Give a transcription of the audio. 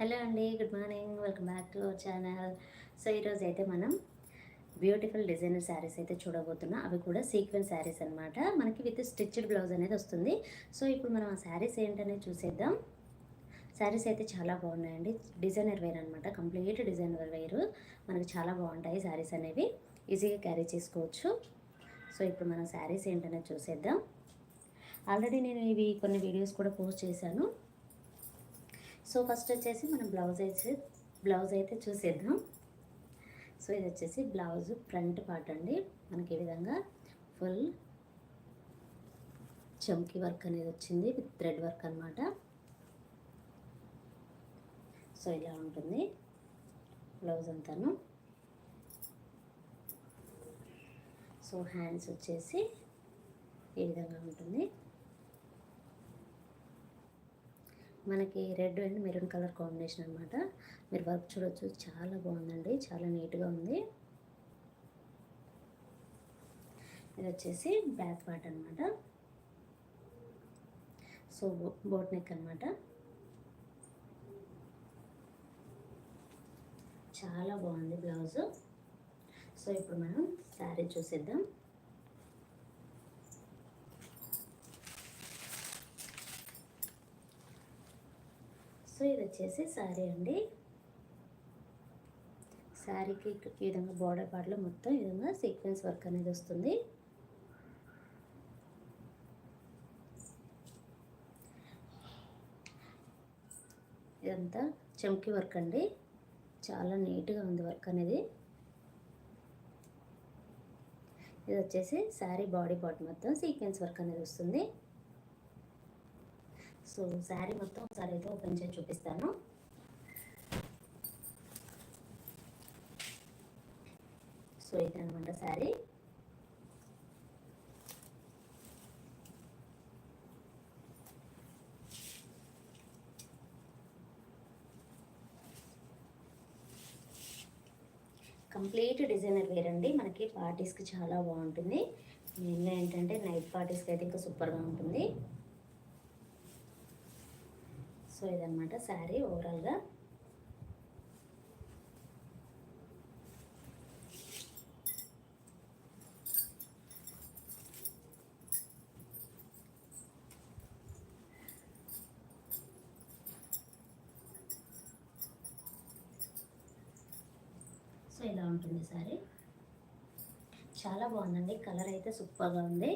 Hello అండి good morning. Welcome back to our channel. So ఈరోజు అయితే మనం బ్యూటిఫుల్ డిజైనర్ శారీస్ అయితే చూడబోతున్నాం. అవి కూడా సీక్వెన్స్ శారీస్ అనమాట మనకి విత్ స్టిచ్డ్ బ్లౌజ్ అనేది వస్తుంది. సో ఇప్పుడు మనం ఆ శారీస్ ఏంటనేది చూసేద్దాం. శారీస్ అయితే చాలా బాగున్నాయండి. డిజైనర్ వేర్ అనమాట కంప్లీట్ డిజైనర్ వేర్. మనకి చాలా బాగుంటాయి శారీస్ అనేవి. ఈజీగా క్యారీ చేసుకోవచ్చు. సో ఇప్పుడు మనం శారీస్ ఏంటనేది చూసేద్దాం. ఆల్రెడీ నేను ఇవి కొన్ని వీడియోస్ కూడా పోస్ట్ చేశాను. సో ఫస్ట్ వచ్చేసి మనం బ్లౌజ్ అయితే బ్లౌజ్ అయితే చూసేద్దాం. సో ఇది వచ్చేసి బ్లౌజ్ ఫ్రంట్ పార్ట్ అండి. మనకి ఈ విధంగా ఫుల్ చంకీ వర్క్ అనేది వచ్చింది విత్ థ్రెడ్ వర్క్ అనమాట సో ఇలా ఉంటుంది బ్లౌజ్ అంతాను. సో హ్యాండ్స్ వచ్చేసి ఈ విధంగా ఉంటుంది. మనకి red and maroon colour combination అనమాట మీరు వర్క్ చూడొచ్చు. చాలా బాగుందండి. చాలా నీట్గా ఉంది. ఇది వచ్చేసి బ్యాక్ పార్ట్ అనమాట సో బోట్ నెక్ అనమాట చాలా బాగుంది బ్లౌజు. సో ఇప్పుడు మనం శారీ చూసేద్దాం. సో ఇది వచ్చేసి శారీ అండి. శారీకి ఈ విధంగా బార్డర్ పార్ట్లో మొత్తం ఈ విధంగా సీక్వెన్స్ వర్క్ అనేది వస్తుంది. ఇదంతా చమ్కీ వర్క్ అండి. చాలా నీట్గా ఉంది వర్క్ అనేది. ఇది వచ్చేసి శారీ బాడీ పార్ట్ మొత్తం సీక్వెన్స్ వర్క్ అనేది వస్తుంది. సో శారీ మొత్తం ఒకసారి అయితే ఓపెన్ చేసి చూపిస్తాను. సో ఇదనమాట శారీ. కంప్లీట్ డిజైనర్ వేర్ అండి. మనకి పార్టీస్కి చాలా బాగుంటుంది. మెయిన్గా ఏంటంటే నైట్ పార్టీస్కి అయితే ఇంకా సూపర్గా ఉంటుంది. సో ఇదనమాట శారీ ఓవరాల్గా. సో ఇలా ఉంటుంది సారీ చాలా బాగుందండి. కలర్ అయితే సూపర్గా ఉంది.